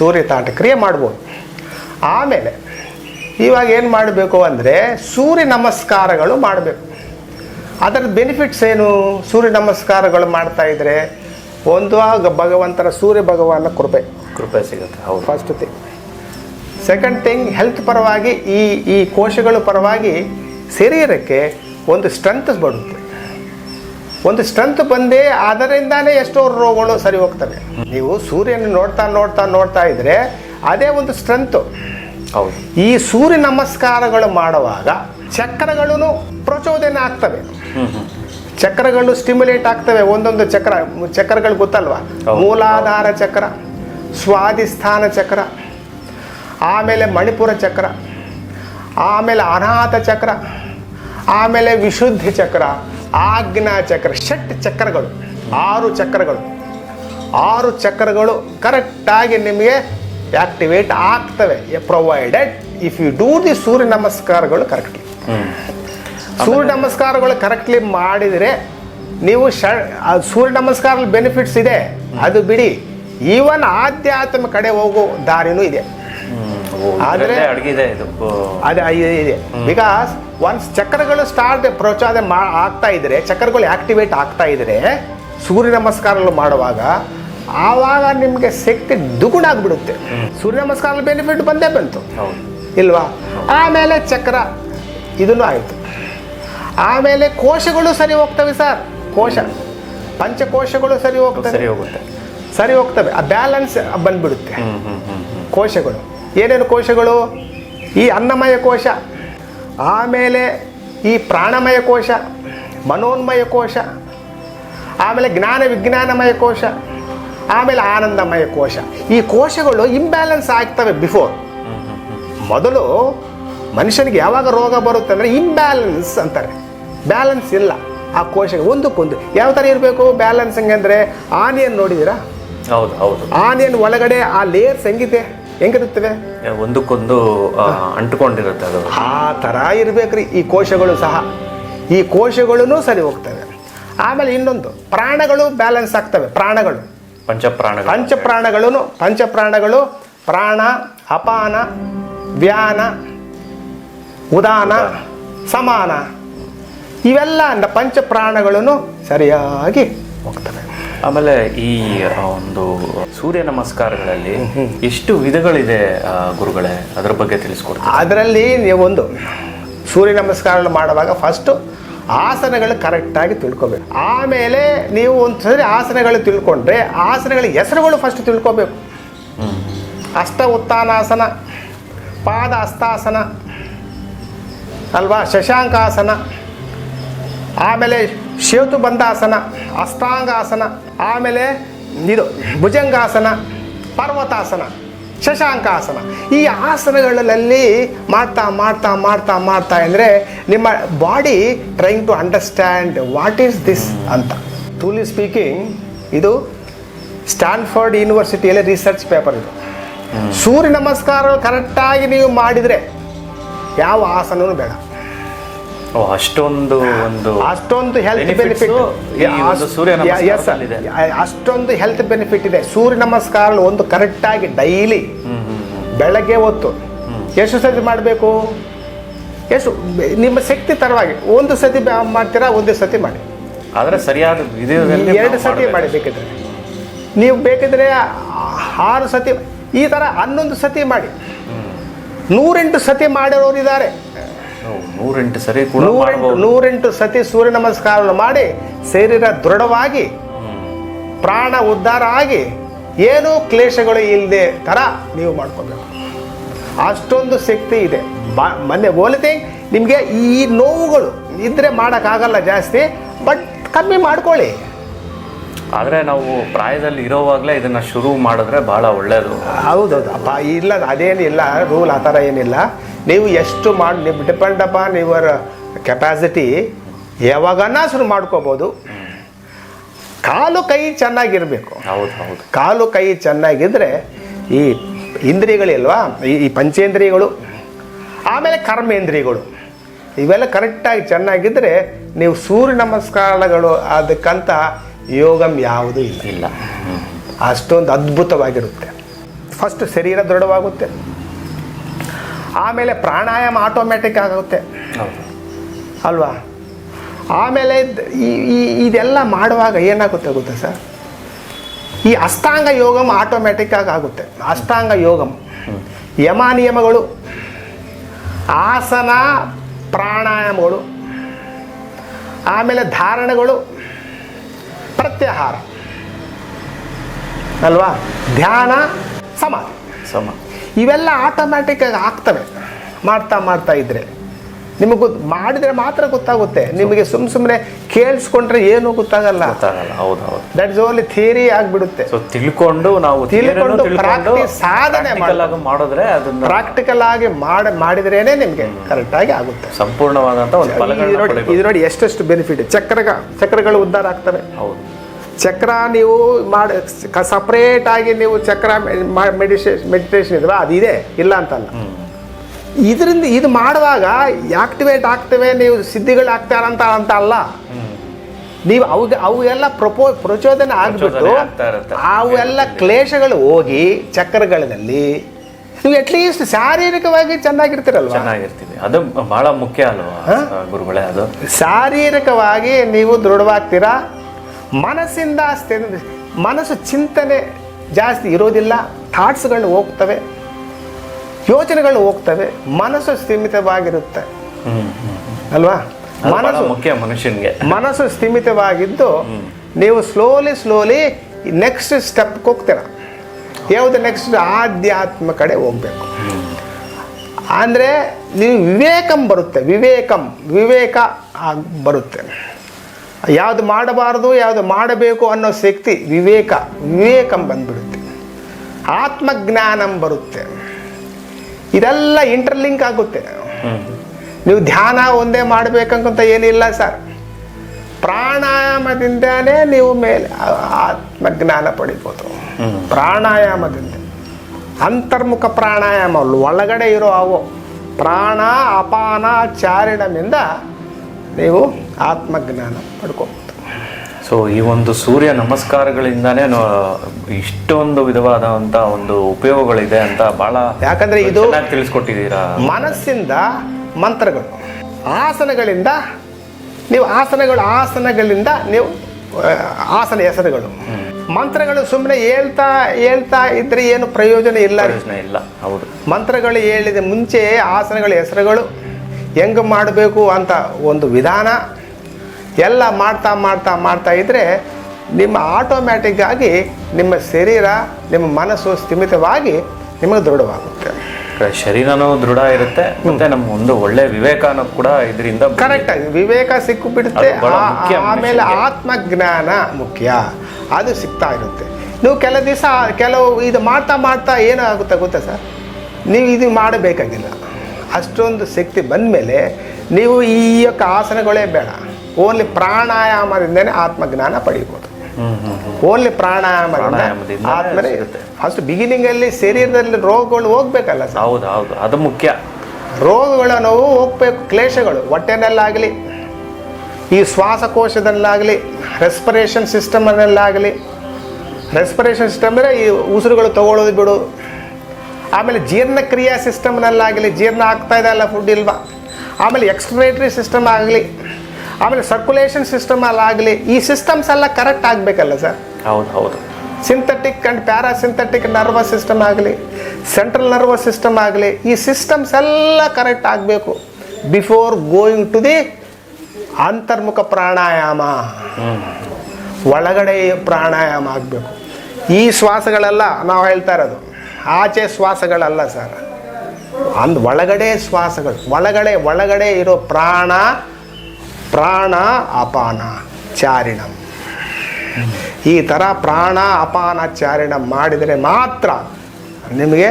ಸೂರ್ಯ ತಾಟಕ್ರಿಯೆ ಮಾಡ್ಬೋದು. ಆಮೇಲೆ ಇವಾಗ ಏನು ಮಾಡಬೇಕು ಅಂದರೆ ಸೂರ್ಯ ನಮಸ್ಕಾರಗಳು ಮಾಡಬೇಕು. ಅದರ ಬೆನಿಫಿಟ್ಸ್ ಏನು? ಸೂರ್ಯ ನಮಸ್ಕಾರಗಳು ಮಾಡ್ತಾ ಇದ್ರೆ ಒಂದು ಆಗ ಭಗವಂತರ ಸೂರ್ಯ ಭಗವಾನ ಕೃಪೆ. ಕೃಪೆ ಸಿಗುತ್ತೆ ಹೌದು. First thing second thing health ಪರವಾಗಿ ಈ ಈ ಕೋಶಗಳ ಪರವಾಗಿ ಶರೀರಕ್ಕೆ ಒಂದು ಸ್ಟ್ರೆಂತ್ ಬರುತ್ತೆ. ಒಂದು ಸ್ಟ್ರೆಂತ್ ಬಂದೇ ಅದರಿಂದಾನೇ ಎಷ್ಟೋ ರೋಗಗಳು ಸರಿ ಹೋಗ್ತವೆ. ನೀವು ಸೂರ್ಯನ ನೋಡ್ತಾ ನೋಡ್ತಾ ನೋಡ್ತಾ ಇದ್ರೆ ಅದೇ ಒಂದು ಸ್ಟ್ರೆಂತು. ಹೌದು. ಈ ಸೂರ್ಯ ನಮಸ್ಕಾರಗಳು ಮಾಡುವಾಗ ಚಕ್ರಗಳು ಪ್ರಚೋದನೆ ಆಗ್ತವೆ. ಚಕ್ರಗಳು ಸ್ಟಿಮ್ಯುಲೇಟ್ ಆಗ್ತವೆ. ಒಂದೊಂದು ಚಕ್ರ ಚಕ್ರಗಳು ಗೊತ್ತಲ್ವಾ? ಮೂಲಾಧಾರ ಚಕ್ರ ಸ್ವಾಧಿಷ್ಠಾನ ಚಕ್ರ ಆಮೇಲೆ ಮಣಿಪುರ ಚಕ್ರ ಆಮೇಲೆ ಅನಾಥ ಚಕ್ರ ಆಮೇಲೆ ವಿಶುದ್ಧಿ ಚಕ್ರ ಆಜ್ಞಾ ಚಕ್ರ ಷಟ್ ಚಕ್ರಗಳು ಆರು ಚಕ್ರಗಳು. ಆರು ಚಕ್ರಗಳು ಕರೆಕ್ಟಾಗಿ ನಿಮಗೆ ಆಕ್ಟಿವೇಟ್ ಆಗ್ತವೆ. Provided if you do the Surya ನಮಸ್ಕಾರಗಳು ಕರೆಕ್ಟ್ಲಿ ಸೂರ್ಯ ನಮಸ್ಕಾರಗಳು ಕರೆಕ್ಟ್ಲಿ ಮಾಡಿದರೆ ನೀವು ಶ ಸೂರ್ಯ ನಮಸ್ಕಾರ ಬೆನಿಫಿಟ್ಸ್ ಇದೆ. ಅದು ಬಿಡಿ. ಈವನ್ ಆಧ್ಯಾತ್ಮ ಕಡೆ ಹೋಗೋ ದಾರಿನೂ ಇದೆ. ಆದ್ರೆ- ಅಡಗಿದೆ ಇದು ಅದೇ ಇದೆ- ಬಿಕಾಸ್ ಒನ್ಸ್ ಚಕ್ರಗಳು ಸ್ಟಾರ್ಟ್ ಪ್ರಚೋದನೆ ಮಾ ಆಗ್ತಾ ಇದ್ರೆ ಚಕ್ರಗಳು ಆಕ್ಟಿವೇಟ್ ಆಗ್ತಾ ಇದ್ರೆ ಸೂರ್ಯ ನಮಸ್ಕಾರಗಳು ಮಾಡುವಾಗ ಆವಾಗ ನಿಮಗೆ ಶಕ್ತಿ ದುಗುಣ ಆಗ್ಬಿಡುತ್ತೆ. ಸೂರ್ಯ ನಮಸ್ಕಾರ ಬೆನಿಫಿಟ್ ಬಂದೇ ಬಂತು. ಇಲ್ವಾ? ಆಮೇಲೆ ಚಕ್ರ ಇದನ್ನು ಆಯಿತು. ಆಮೇಲೆ ಕೋಶಗಳು ಸರಿ ಹೋಗ್ತವೆ ಸರ್ ಕೋಶ. ಪಂಚಕೋಶಗಳು ಸರಿ ಹೋಗ್ತವೆ. ಸರಿ ಹೋಗುತ್ತೆ. ಸರಿ ಹೋಗ್ತವೆ. ಆ ಬ್ಯಾಲೆನ್ಸ್ ಬಂದ್ಬಿಡುತ್ತೆ. ಕೋಶಗಳು. ಏನೇನು ಕೋಶಗಳು? ಈ ಅನ್ನಮಯ ಕೋಶ ಆಮೇಲೆ ಈ ಪ್ರಾಣಮಯ ಕೋಶ ಮನೋನ್ಮಯ ಕೋಶ ಆಮೇಲೆ ಜ್ಞಾನ ವಿಜ್ಞಾನಮಯ ಕೋಶ ಆಮೇಲೆ ಆನಂದಮಯ ಕೋಶ. ಈ ಕೋಶಗಳು ಇಂಬ್ಯಾಲೆನ್ಸ್ ಆಗ್ತವೆ ಬಿಫೋರ್ ಮೊದಲು ಮನುಷ್ಯನಿಗೆ ಯಾವಾಗ ರೋಗ ಬರುತ್ತೆ ಅಂದರೆ ಇಂಬ್ಯಾಲೆನ್ಸ್ ಅಂತಾರೆ. ಬ್ಯಾಲೆನ್ಸ್ ಇಲ್ಲ. ಆ ಕೋಶ ಒಂದಕ್ಕೊಂದು ಯಾವ ಥರ ಇರಬೇಕು? ಬ್ಯಾಲೆನ್ಸ್ ಹೆಂಗೆ ಅಂದರೆ ಆನಿಯನ್ ನೋಡಿದ್ದೀರಾ? ಹೌದು ಹೌದು. ಆನಿಯನ್ ಒಳಗಡೆ ಆ ಲೇಯರ್ಸ್ ಹೆಂಗಿದೆ? ಹೆಂಗಿರುತ್ತವೆ ಒಂದಕ್ಕೊಂದು ಅಂಟ್ಕೊಂಡಿರುತ್ತೆ ಅದು. ಆ ಥರ ಇರಬೇಕ್ರಿ ಈ ಕೋಶಗಳು ಸಹ. ಈ ಕೋಶಗಳೂ ಸರಿ ಹೋಗ್ತವೆ. ಆಮೇಲೆ ಇನ್ನೊಂದು ಪ್ರಾಣಗಳು ಬ್ಯಾಲೆನ್ಸ್ ಆಗ್ತವೆ ಪ್ರಾಣಗಳು. ಪಂಚಪ್ರಾಣ ಪಂಚಪ್ರಾಣಗಳೂ ಪಂಚಪ್ರಾಣಗಳು ಪ್ರಾಣ ಅಪಾನ ವ್ಯಾನ ಉದಾನ ಸಮಾನ. ಇವೆಲ್ಲ ಅಂದ ಪಂಚಪ್ರಾಣಗಳನ್ನು ಸರಿಯಾಗಿ ಹೋಗ್ತವೆ. ಆಮೇಲೆ ಈ ಒಂದು ಸೂರ್ಯ ನಮಸ್ಕಾರಗಳಲ್ಲಿ ಎಷ್ಟು ವಿಧಗಳಿದೆ ಗುರುಗಳೇ? ಅದರ ಬಗ್ಗೆ ತಿಳಿಸ್ಕೊಡ್ತೀವಿ ಅದರಲ್ಲಿ ಒಂದು ಸೂರ್ಯ ನಮಸ್ಕಾರ ಮಾಡುವಾಗ ಫಸ್ಟು ಆಸನಗಳು ಕರೆಕ್ಟಾಗಿ ತಿಳ್ಕೊಬೇಕು. ಆಮೇಲೆ ನೀವು ಒಂದು ಸರಿ ಆಸನಗಳು ತಿಳ್ಕೊಂಡ್ರೆ ಆಸನಗಳ ಹೆಸರುಗಳು ಫಸ್ಟ್ ತಿಳ್ಕೊಬೇಕು. ಅಷ್ಟ ಉತ್ಥಾನಾಸನ ಪಾದ ಅಸ್ತಾಸನ ಅಲ್ವಾ? ಶಶಾಂಕಾಸನ ಆಮೇಲೆ ಸೇತು ಬಂಧಾಸನ ಅಷ್ಟಾಂಗಾಸನ ಆಮೇಲೆ ಇದು ಭುಜಂಗಾಸನ ಪರ್ವತಾಸನ ಶಶಾಂಕಾಸನ. ಈ ಆಸನಗಳಲ್ಲಿ ಮಾಡ್ತಾ ಮಾಡ್ತಾ ಮಾಡ್ತಾ ಮಾಡ್ತಾ ಅಂದರೆ ನಿಮ್ಮ body trying to understand what is this ಅಂತ. ಟೂಲಿ ಸ್ಪೀಕಿಂಗ್ ಇದು ಸ್ಟ್ಯಾನ್ಫರ್ಡ್ ಯೂನಿವರ್ಸಿಟಿಯಲ್ಲಿ ರಿಸರ್ಚ್ ಪೇಪರ್ ಇದು. ಸೂರ್ಯ ನಮಸ್ಕಾರ ಕರೆಕ್ಟಾಗಿ ನೀವು ಮಾಡಿದರೆ ಯಾವ ಆಸನವೂ ಬೇಡ. ಅಷ್ಟೊಂದು ಒಂದು ಅಷ್ಟೊಂದು ಹೆಲ್ತ್ ಬೆನಿಫಿಟ್ ಸೂರ್ಯ. ಅಷ್ಟೊಂದು ಹೆಲ್ತ್ ಬೆನಿಫಿಟ್ ಇದೆ. ಸೂರ್ಯ ನಮಸ್ಕಾರ ಒಂದು ಕರೆಕ್ಟಾಗಿ ಡೈಲಿ ಬೆಳಗ್ಗೆ ಹೊತ್ತು ಎಷ್ಟು ಸತಿ ಮಾಡಬೇಕು? ಎಷ್ಟು ನಿಮ್ಮ ಶಕ್ತಿ ತರವಾಗಿ ಒಂದು ಸತಿ ಮಾಡ್ತೀರಾ? ಒಂದೇ ಸತಿ ಮಾಡಿ. ಆದ್ರೆ ಸರಿಯಾದ ಎರಡು ಸತಿ. ಮಾಡಿ ಬೇಕಿದ್ರೆ. ನೀವು ಬೇಕಿದ್ರೆ ಆರು ಸತಿ ಈ ಥರ ಹನ್ನೊಂದು ಸತಿ ಮಾಡಿ. ನೂರೆಂಟು ಸತಿ ಮಾಡಿರೋರು ಇದ್ದಾರೆ. ನೂರೆಂಟು ಸರಿ ಕೂಡ ನೂರೆಂಟು ಸತಿ ಸೂರ್ಯ ನಮಸ್ಕಾರವನ್ನು ಮಾಡಿ ಶರೀರ ದೃಢವಾಗಿ ಪ್ರಾಣ ಉದ್ಧಾರ ಆಗಿ ಏನೂ ಕ್ಲೇಶಗಳು ಇಲ್ಲದೆ ಥರ ನೀವು ಮಾಡ್ಕೋಬೇಕು. ಅಷ್ಟೊಂದು ಶಕ್ತಿ ಇದೆ. ಬಾ ಮೊನ್ನೆ ಓಲಿತೆ ನಿಮಗೆ ಈ ನೋವುಗಳು ಇದ್ದರೆ ಮಾಡೋಕ್ಕಾಗಲ್ಲ ಜಾಸ್ತಿ ಬಟ್ ಕಮ್ಮಿ ಮಾಡ್ಕೊಳ್ಳಿ. ಆದ್ರೆ ನಾವು ಪ್ರಾಯದಲ್ಲಿ ಇರೋವಾಗಲೇ ಇದನ್ನ ಶುರು ಮಾಡಿದ್ರೆ ಬಹಳ ಒಳ್ಳೆಯದು ಹೌದೌದು. ಅಪ್ಪ ಇಲ್ಲ ಅದೇನಿಲ್ಲ ರೂಲ್ ಆ ಥರ ಏನಿಲ್ಲ. ನೀವು ಎಷ್ಟು ಮಾಡಿ ನಿಮ್ಮ ಡಿಪೆಂಡ್ ಅಪಾನ್ ಯುವರ್ ಕೆಪಾಸಿಟಿ ಯಾವಾಗನ ಶುರು ಮಾಡ್ಕೋಬೋದು. ಕಾಲು ಕೈ ಚೆನ್ನಾಗಿರಬೇಕು. ಹೌದು ಹೌದು. ಕಾಲು ಕೈ ಚೆನ್ನಾಗಿದ್ದರೆ ಈ ಇಂದ್ರಿಯಗಳಿಲ್ವಾ? ಈ ಈ ಪಂಚೇಂದ್ರಿಯಗಳು ಆಮೇಲೆ ಕರ್ಮೇಂದ್ರಿಯಗಳು ಇವೆಲ್ಲ ಕರೆಕ್ಟಾಗಿ ಚೆನ್ನಾಗಿದ್ದರೆ ನೀವು ಸೂರ್ಯ ನಮಸ್ಕಾರಗಳು ಅದಕ್ಕಂತ ಯೋಗಂ ಯಾವುದೂ ಇಲ್ಲ. ಇಲ್ಲ. ಅಷ್ಟೊಂದು ಅದ್ಭುತವಾಗಿರುತ್ತೆ. ಫಸ್ಟ್ ಶರೀರ ದೃಢವಾಗುತ್ತೆ. ಆಮೇಲೆ ಪ್ರಾಣಾಯಾಮ ಆಟೋಮ್ಯಾಟಿಕ್ ಆಗುತ್ತೆ. ಅಲ್ವಾ? ಆಮೇಲೆ ಈ ಇದೆಲ್ಲ ಮಾಡುವಾಗ ಏನಾಗುತ್ತೆ ಗೊತ್ತಾ ಸರ್? ಈ ಅಷ್ಟಾಂಗ ಯೋಗಂ ಆಟೋಮ್ಯಾಟಿಕ್ ಆಗಿ ಆಗುತ್ತೆ. ಅಷ್ಟಾಂಗ ಯೋಗಂ. ಯಮ ನಿಯಮಗಳು, ಆಸನ, ಪ್ರಾಣಾಯಾಮಗಳು, ಆಮೇಲೆ ಧಾರಣೆಗಳು, ಪ್ರತ್ಯಾಹಾರ. ಅಲ್ವಾ? ಧ್ಯಾನ, ಸಮಾಧಿ. ಸಮ ಇವೆಲ್ಲ ಆಟೋಮ್ಯಾಟಿಕ್ ಆಗಿ ಆಗ್ತವೆ. ಮಾಡ್ತಾ ಮಾಡ್ತಾ ಇದ್ರೆ. ನಿಮಗೆ ಗೊತ್ತು ಮಾಡಿದ್ರೆ ಮಾತ್ರ ಗೊತ್ತಾಗುತ್ತೆ. ನಿಮಗೆ ಸುಮ್ ಸುಮ್ಮನೆ ಕೇಳಿಸ್ಕೊಂಡ್ರೆ ಏನೂ ಗೊತ್ತಾಗಲ್ಲ. ಗೊತ್ತಾಗಲ್ಲ. ಹೌದು ಹೌದು. ದಟ್ ಇಸ್ ಓನ್ಲಿ ಥಿಯರಿ ಆಗಿಬಿಡುತ್ತೆ. ಸೊ ತಿಳ್ಕೊಂಡು ನಾವು ತಿಳ್ಕೊಂಡು ಪ್ರಾಕ್ಟೀಸ್ ಸಾಧನೆ ಮಾಡಿದ್ರೆ ಅದನ್ನ ಪ್ರಾಕ್ಟಿಕಲ್ ಆಗಿ ಮಾಡಿ ಮಾಡಿದ್ರೇನೆ ನಿಮಗೆ ಕರೆಕ್ಟಾಗಿ ಆಗುತ್ತೆ. ಸಂಪೂರ್ಣವಾದಂತ ಒಂದು ಇದು ನೋಡಿ ಪಡಿಬೇಕು ಇದು ನೋಡಿ ಎಷ್ಟೆಷ್ಟು ಬೆನಿಫಿಟ್ ಚಕ್ರಗ ಚಕ್ರಗಳು ಉದ್ಧಾರ ಆಗ್ತವೆ. ಹೌದು. ಚಕ್ರ ನೀವು ಮಾಡಿ ಸಪ್ರೇಟ್ ಆಗಿ ನೀವು ಚಕ್ರ ಮೆಡಿಟೇಷನ್ ಮೆಡಿಟೇಷನ್ ಇದ್ರ ಅದಿದೆ ಇಲ್ಲ ಅಂತಲ್ಲ. ಇದರಿಂದ ಇದು ಮಾಡುವಾಗ ಆಕ್ಟಿವೇಟ್ ಆಗ್ತವೆ ನೀವು ಸಿದ್ಧಿಗಳು ಆಗ್ತಾರ ಅಂತ ಅಂತ ಅಲ್ಲ. ನೀವು ಅವಾಗ ಅವೆಲ್ಲ ಪ್ರಪೋ ಪ್ರಚೋದನೆ ಆಗ್ಬಿಟ್ಟು ಅವೆಲ್ಲ ಕ್ಲೇಶಗಳು ಹೋಗಿ ಚಕ್ರಗಳಲ್ಲಿ ನೀವು ಅಟ್ಲೀಸ್ಟ್ ಶಾರೀರಿಕವಾಗಿ ಚೆನ್ನಾಗಿರ್ತೀರಲ್ವ? ಚೆನ್ನಾಗಿರ್ತೀವಿ. ಅದು ಬಹಳ ಮುಖ್ಯ ಅಲ್ವಾ ಗುರುಗಳೇ ಅದು. ಶಾರೀರಿಕವಾಗಿ ನೀವು ದೃಢವಾಗ್ತೀರಾ? ಮನಸ್ಸಿಂದ ಮನಸ್ಸು ಚಿಂತನೆ ಜಾಸ್ತಿ ಇರೋದಿಲ್ಲ ಥಾಟ್ಸ್ಗಳು ಹೋಗ್ತವೆ ಯೋಚನೆಗಳು ಹೋಗ್ತವೆ ಮನಸ್ಸು ಸ್ಥಿಮಿತವಾಗಿರುತ್ತೆ. ಅಲ್ವಾ? ಮನಸ್ಸು ಮುಖ್ಯ ಮನುಷ್ಯನಿಗೆ. ಮನಸ್ಸು ಸ್ಥಿಮಿತವಾಗಿದ್ದು ನೀವು ಸ್ಲೋಲಿ ಸ್ಲೋಲಿ ನೆಕ್ಸ್ಟ್ ಸ್ಟೆಪ್ಗೆ ಹೋಗ್ತೀರ. ಯಾವುದು ನೆಕ್ಸ್ಟ್ ಆಧ್ಯಾತ್ಮ ಕಡೆ ಹೋಗ್ಬೇಕು. ಅಂದರೆ ನೀವು ವಿವೇಕಂ ಬರುತ್ತೆ ವಿವೇಕಂ ವಿವೇಕ ಆಗ್ ಬರುತ್ತೆ. ಯಾವುದು ಮಾಡಬಾರದು, ಯಾವುದು ಮಾಡಬೇಕು ಅನ್ನೋ ಶಕ್ತಿ ವಿವೇಕ, ವಿವೇಕಂ ಬಂದ್ಬಿಡುತ್ತೆ. ಆತ್ಮಜ್ಞಾನಂ ಬರುತ್ತೆ. ಇದೆಲ್ಲ ಇಂಟರ್ಲಿಂಕ್ ಆಗುತ್ತೆ. ನೀವು ಧ್ಯಾನ ಒಂದೇ ಮಾಡಬೇಕಂತ ಏನಿಲ್ಲ ಸರ್. ಪ್ರಾಣಾಯಾಮದಿಂದನೇ ನೀವು ಮೇಲೆ ಆತ್ಮಜ್ಞಾನ ಪಡಿಬೋದು. ಪ್ರಾಣಾಯಾಮದಿಂದ. ಅಂತರ್ಮುಖ ಪ್ರಾಣಾಯಾಮ, ಒಳಗಡೆ ಇರೋ ಅವು. ಪ್ರಾಣ, ಅಪಾನ ಚಾರಣದಿಂದ ನೀವು ಆತ್ಮಜ್ಞಾನ ಪಡ್ಕೋಬೋದು. ಸೊ ಈ ಒಂದು ಸೂರ್ಯ ನಮಸ್ಕಾರಗಳಿಂದಾನೇ ಇಷ್ಟೊಂದು ವಿಧವಾದಂತ ಒಂದು ಉಪಯೋಗಗಳಿದೆ ಅಂತ ಬಹಳ ಯಾಕಂದ್ರೆ ಇದು ತಿಳಿಸ್ಕೊಟ್ಟಿದ್ದೀರಾ? ಮನಸ್ಸಿಂದ ಮಂತ್ರಗಳು. ಆಸನಗಳಿಂದ ನೀವು ಆಸನಗಳು ಆಸನಗಳಿಂದ ನೀವು ಆಸನ ಹೆಸರುಗಳು. ಮಂತ್ರಗಳು ಸುಮ್ಮನೆ ಹೇಳ್ತಾ ಹೇಳ್ತಾ ಇದ್ರೆ ಏನು ಪ್ರಯೋಜನ ಇಲ್ಲ. ಪ್ರಯೋಜನ ಇಲ್ಲ ಹೌದು. ಮಂತ್ರಗಳು ಹೇಳಿದ ಮುಂಚೆ ಆಸನಗಳ ಹೆಸರುಗಳು ಹೆಂಗೆ ಮಾಡಬೇಕು ಅಂತ ಒಂದು ವಿಧಾನ. ಎಲ್ಲ ಮಾಡ್ತಾ ಮಾಡ್ತಾ ಮಾಡ್ತಾ ಇದ್ದರೆ ನಿಮ್ಮ ಆಟೋಮ್ಯಾಟಿಕ್ ಆಗಿ ನಿಮ್ಮ ಶರೀರ ನಿಮ್ಮ ಮನಸ್ಸು ಸ್ಥಿಮಿತವಾಗಿ ನಿಮಗೆ ದೃಢವಾಗುತ್ತೆ ಶರೀರನೂ ದೃಢ ಇರುತ್ತೆ ಮತ್ತೆ ನಮ್ಮ ಒಂದು ಒಳ್ಳೆ ವಿವೇಕನೂ ಕೂಡ ಇದರಿಂದ ಕರೆಕ್ಟ್ ಆಗಿ ವಿವೇಕ ಸಿಕ್ಕು ಬಿಡುತ್ತೆ ಅದು ಬಹಳ ಆ- ಮುಖ್ಯ ಆಮೇಲೆ ಮನುಷ್ಯನಿಗೆ. ಆತ್ಮಜ್ಞಾನ ಮುಖ್ಯ ಅದು ಸಿಗ್ತಾ ಇರುತ್ತೆ ನೀವು ಕೆಲವು ದಿವಸ ಕೆಲವು ಇದು ಮಾಡ್ತಾ ಮಾಡ್ತಾ ಏನು ಆಗುತ್ತೆ ಗೊತ್ತಾ ಸರ್ ನೀವು ಇದು ಮಾಡಬೇಕಾಗಿಲ್ಲ ಅಷ್ಟೊಂದು ಶಕ್ತಿ ಬಂದಮೇಲೆ ನೀವು ಈ యొక్క ಆಸನಗಳೇ ಬೇಡ ಓನ್ಲಿ ಪ್ರಾಣಾಯಾಮದಿಂದನೇ ಆತ್ಮಜ್ಞಾನ ಹ್ಮ್. ಓನ್ಲಿ ಪ್ರಾಣಾಯಾಮದಿಂದ ಆದ್ಮೇಲೆ. ಫಸ್ಟ್ ಬಿಗಿನಿಂಗಲ್ಲಿ ಶರೀರದಲ್ಲಿ ರೋಗಗಳು ಹೋಗ್ಬೇಕಲ್ಲ ಹೌದು ಹೌದು. ಅದು ಮುಖ್ಯ. ರೋಗಗಳ ನೋವು ಹೋಗ್ಬೇಕು ಕ್ಲೇಶಗಳು. ಹೊಟ್ಟೆನಲ್ಲಾಗಲಿ ಈ ಶ್ವಾಸಕೋಶದಲ್ಲಾಗಲಿ ರೆಸ್ಪಿರೇಷನ್ ಸಿಸ್ಟಮಲ್ಲಾಗಲಿ ರೆಸ್ಪಿರೇಷನ್ ಸಿಸ್ಟಮ್ ಅಂದರೆ ಈ ಉಸಿರುಗಳು ತಗೊಳ್ಳೋದು ಬಿಡು. ಆಮೇಲೆ ಜೀರ್ಣಕ್ರಿಯಾ ಸಿಸ್ಟಮ್ನಲ್ಲಾಗಲಿ ಜೀರ್ಣ ಆಗ್ತಾ ಇದೆ ಅಲ್ಲ ಫುಡ್ ಇಲ್ವಾ? ಆಮೇಲೆ ಎಕ್ಸ್ಪ್ರೇಟರಿ ಸಿಸ್ಟಮ್ ಆಗಲಿ. ಆಮೇಲೆ ಸರ್ಕ್ಯುಲೇಷನ್ ಸಿಸ್ಟಮ್ ಅಲ್ಲಾಗಲಿ ಈ ಸಿಸ್ಟಮ್ಸ್ ಎಲ್ಲ ಕರೆಕ್ಟ್ ಆಗಬೇಕಲ್ಲ ಸರ್ ಹೌದು ಹೌದು. Synthetic and parasynthetic nervous system ಆಗಲಿ ಸೆಂಟ್ರಲ್ ನರ್ವಸ್ ಸಿಸ್ಟಮ್ ಆಗಲಿ ಈ ಸಿಸ್ಟಮ್ಸ್ ಎಲ್ಲ ಕರೆಕ್ಟ್ ಆಗಬೇಕು. Before going to the antarmukha pranayama. ಒಳಗಡೆ ಪ್ರಾಣಾಯಾಮ ಆಗಬೇಕು. ಈ ಶ್ವಾಸಗಳೆಲ್ಲ ನಾವು ಹೇಳ್ತಾ ಇರೋದು ಆಚೆ ಶ್ವಾಸಗಳಲ್ಲ ಸರ್ ಅಂದ್ ಒಳಗಡೆ ಶ್ವಾಸಗಳು ಒಳಗಡೆ ಒಳಗಡೆ ಇರೋ ಪ್ರಾಣ ಪ್ರಾಣ ಅಪಾನ ಚಾರಿಣಂ. ಈ ಥರ ಪ್ರಾಣ ಅಪಾನ ಚಾರಣ ಮಾಡಿದರೆ ಮಾತ್ರ ನಿಮಗೆ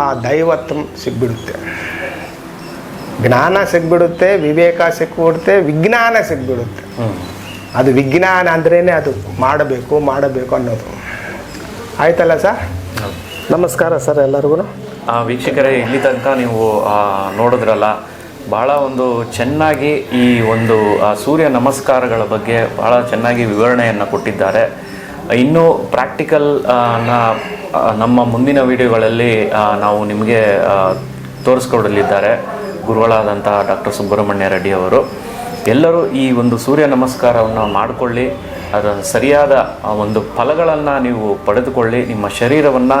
ಆ ದೈವತ್ವ ಸಿಗ್ಬಿಡುತ್ತೆ. ಜ್ಞಾನ ಸಿಗ್ಬಿಡುತ್ತೆ ವಿವೇಕ ಸಿಕ್ಬಿಡುತ್ತೆ ವಿಜ್ಞಾನ ಸಿಗ್ಬಿಡುತ್ತೆ. ಅದು ವಿಜ್ಞಾನ ಅಂದ್ರೇ ಅದು ಮಾಡಬೇಕು ಮಾಡಬೇಕು ಅನ್ನೋದು. ಆಯ್ತಲ್ಲ ಸರ್. ನಮಸ್ಕಾರ ಸರ್ ಎಲ್ಲರಿಗೂ. ವೀಕ್ಷಕರೇ ಇಲ್ಲಿ ತನಕ ನೀವು ನೋಡಿದ್ರಲ್ಲ ಬಹಳ ಒಂದು ಚೆನ್ನಾಗಿ ಈ ಒಂದು ಸೂರ್ಯ ನಮಸ್ಕಾರಗಳ ಬಗ್ಗೆ ಬಹಳ ಚೆನ್ನಾಗಿ ವಿವರಣೆಯನ್ನು ಕೊಟ್ಟಿದ್ದಾರೆ. ಇನ್ನೂ ಪ್ರಾಕ್ಟಿಕಲ್ ನಮ್ಮ ಮುಂದಿನ ವಿಡಿಯೋಗಳಲ್ಲಿ ನಾವು ನಿಮಗೆ ತೋರಿಸ್ಕೊಡಲಿದ್ದಾರೆ ಗುರುಗಳಾದಂತಹ ಡಾಕ್ಟರ್ ಸುಬ್ರಹ್ಮಣ್ಯ ರೆಡ್ಡಿ ಅವರು. ಎಲ್ಲರೂ ಈ ಒಂದು ಸೂರ್ಯ ನಮಸ್ಕಾರವನ್ನು ಮಾಡಿಕೊಳ್ಳಿ. ಅದರ ಸರಿಯಾದ ಒಂದು ಫಲಗಳನ್ನು ನೀವು ಪಡೆದುಕೊಳ್ಳಿ. ನಿಮ್ಮ ಶರೀರವನ್ನು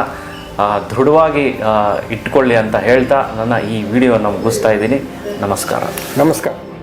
ದೃಢವಾಗಿ ಇಟ್ಕೊಳ್ಳಿ ಅಂತ ಹೇಳ್ತಾ ನನ್ನ ಈ ವಿಡಿಯೋವನ್ನು ಮುಗಿಸ್ತಾ ಇದ್ದೀನಿ. ನಮಸ್ಕಾರ. ನಮಸ್ಕಾರ.